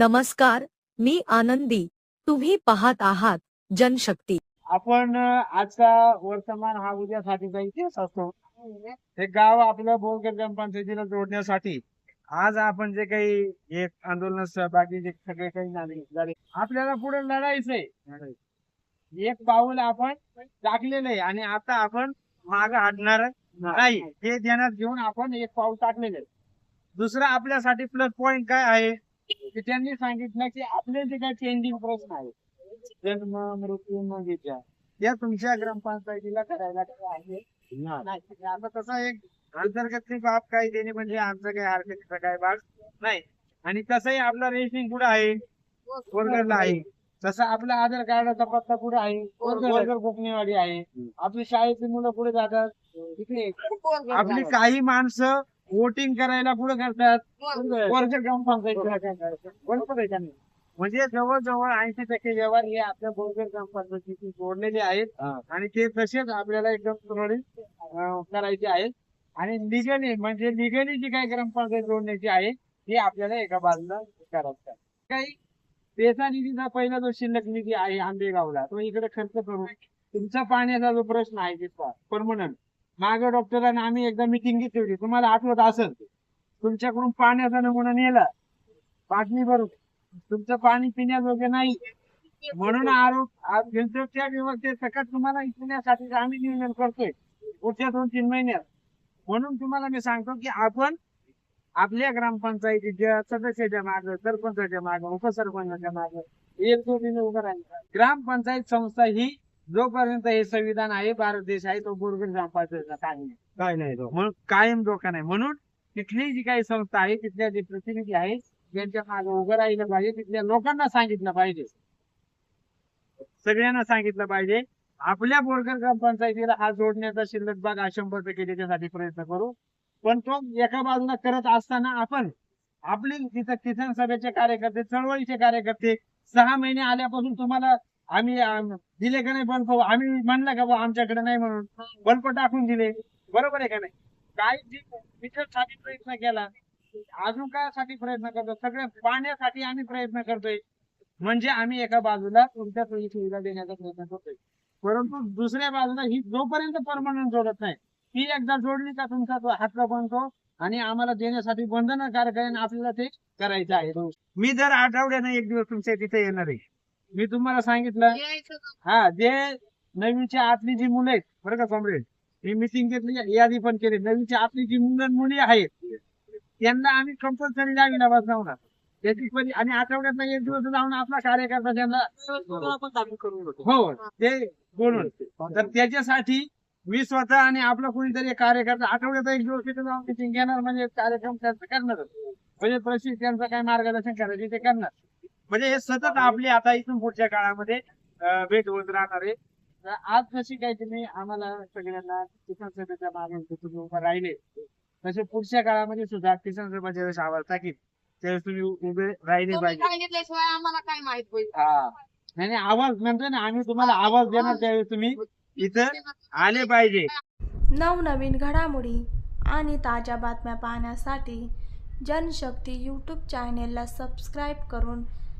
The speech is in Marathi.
नमस्कार मी आनंदी. तुम्ही पाहत आहात जनशक्ती. आपण आजचा वर्तमान हा उद्यासाठीचा इतिहास असतो. हे गाव आपल्या बोरगर ग्रामपंचायतीला जोडण्यासाठी आज आपण जे काही एक आंदोलन सहभागी जे सगळे काही झाले आपल्याला पुढे लढायचंय एक पाऊल आपण टाकलेलं आहे आणि आता आपण माग हटणार नाही. हे ध्यानात घेऊन आपण एक पाऊल टाकलेलं आहे. दुसरा आपल्यासाठी प्लस पॉइंट काय आहे? की त्यांनी सांगितलं की आपले जे काही पेंडिंग प्रश्न आहेत जन्म मृत्यू नोंदीच्या या तुमच्या ग्रामपंचायतीला करायला काय आहे? नाही. आता तसा एक अंतर्गत बाब काही देणे म्हणजे आमचं काही हरकतीचा काय भाग नाही. आणि तसंही आपला रेसिंग कुठं आहे? कोरगडला आहे. तसं आपला आधार कार्डाचा पत्ता कुठे आहे? कोरगड कोकणीवाडी आहे. आपली शाळेची मुलं पुढे जातात? तिकडे आपली काही माणसं वोटिंग करायला पुढे करतात. का नाही? म्हणजे जवळजवळ ऐंशी टक्के व्यवहार हे आपल्या बोरगर ग्रामपंचायतीशी जोडलेले आहेत. आणि ते तसेच आपल्याला एकदम करायचे आहेत. आणि लिगली म्हणजे लिगली जी काही ग्रामपंचायत जोडण्याची आहे ती आपल्याला एका बाजूला करायचं. काही पेसा निधीचा पहिला जो शिल्लक निधी आहे आंबेगावला तो इकडे खर्च करून तुमचा पाण्याचा जो प्रश्न आहे तिथला परमनंट मागे डॉक्टरांना आम्ही एकदा मिटिंग घेतली होती. तुम्हाला आठवत असेल तुमच्याकडून पाण्याचा नमुना नेला. बाटली बरोबर. तुमचं पाणी पिण्याजोगे नाही. म्हणून आरोप आज फिल्टरच्या व्यवस्थेत सकट तुम्हाला पिण्यासाठी आम्ही नियोजन करतोय. पुढच्या दोन तीन महिन्यात. म्हणून तुम्हाला मी सांगतो की आपण आपल्या ग्रामपंचायतीच्या सदस्याच्या मागे सरपंचाच्या मागे उपसरपंचाच्या मागे एकजुटीने उभं राहिलं. ग्रामपंचायत संस्था ही जोपर्यंत हे संविधान आहे भारत देश आहे तो बोरगर ग्रामपंचायतचा काय नाही काय नाही म्हणून कायम धोका नाही. म्हणून तिथली जी काही संस्था आहे तिथल्या जे प्रतिनिधी आहेत त्यांच्या मागे उभं राहिलं पाहिजे तिथल्या लोकांना सांगितलं पाहिजे. सगळ्यांना सांगितलं पाहिजे आपल्या बोरगर ग्रामपंचायतीला हा जोडण्याचा शिल्लक भाग हा शंभर टक्के त्याच्यासाठी प्रयत्न करू. पण तो एका बाजूला करत असताना आपण आपले तिथं किसान सभेचे कार्यकर्ते चळवळीचे कार्यकर्ते सहा महिने आल्यापासून तुम्हाला आम्ही दिले का नाही बल्ब आम्ही म्हणलं का बा आमच्याकडे नाही म्हणून? बल्ब टाकून दिले. बरोबर आहे का नाही? काही जी प्रयत्न केला अजून कायसाठी प्रयत्न करतो? सगळ्या पाण्यासाठी आम्ही प्रयत्न करतोय. म्हणजे आम्ही एका बाजूला तुमच्या सोयी सुविधा देण्याचा प्रयत्न करतोय. परंतु दुसऱ्या बाजूला ही जोपर्यंत परमनंट जोडत नाही ती एकदा जोडली का तुमचा तो हक्क बनतो आणि आम्हाला देण्यासाठी बंधनकारक आहे आपल्याला ते करायचं आहे. मी जर आठवड्याने एक दिवस तुमच्या तिथे येणार आहे. मी तुम्हाला सांगितलं हा जे नवीच्या आतली जी मुलं आहेत बरं का कॉम्रेड? ही मिटिंग घेतली यादी पण केली. नवीच्या आतली जी मुलं मुली आहेत. त्यांना आम्ही कंपल्सरी जावीला बसवणार. त्याची परी आणि आठवड्यात एक दिवस जाऊन आपला कार्यकर्ता त्यांना हो ते बोलून. तर त्याच्यासाठी मी स्वतः आणि आपला कोणीतरी कार्यकर्ता आठवड्यात एक दिवस तिथे जाऊन मिटिंग घेणार म्हणजे कार्यक्रम त्यांचा करणार म्हणजे प्रशिक्षणाचं काय मार्गदर्शन करायचे ते करणार. म्हणजे हे सतत आपले आता इथून पुढच्या काळामध्ये भेट होत राहणार आहे. तर आज जशी काही तुम्ही आम्हाला सगळ्यांना किसान सभेच्या मागे तुम्ही उभं राहिले तसे पुढच्या काळामध्ये सुद्धा किसान सभा ज्यावेळेस आवाज टाकील त्यावेळेस तुम्ही उभे राहिले पाहिजे. आम्हाला काय माहीत होईल? हा. नाही नाही, आवाज म्हणतोय ना आम्ही तुम्हाला आवाज देणार त्यावेळेस तुम्ही इथं आले पाहिजे. नवनवीन घडामोडी आणि ताज्या बातम्या पाहण्यासाठी जनशक्ती यूट्यूब चॅनेलला सबस्क्राईब करून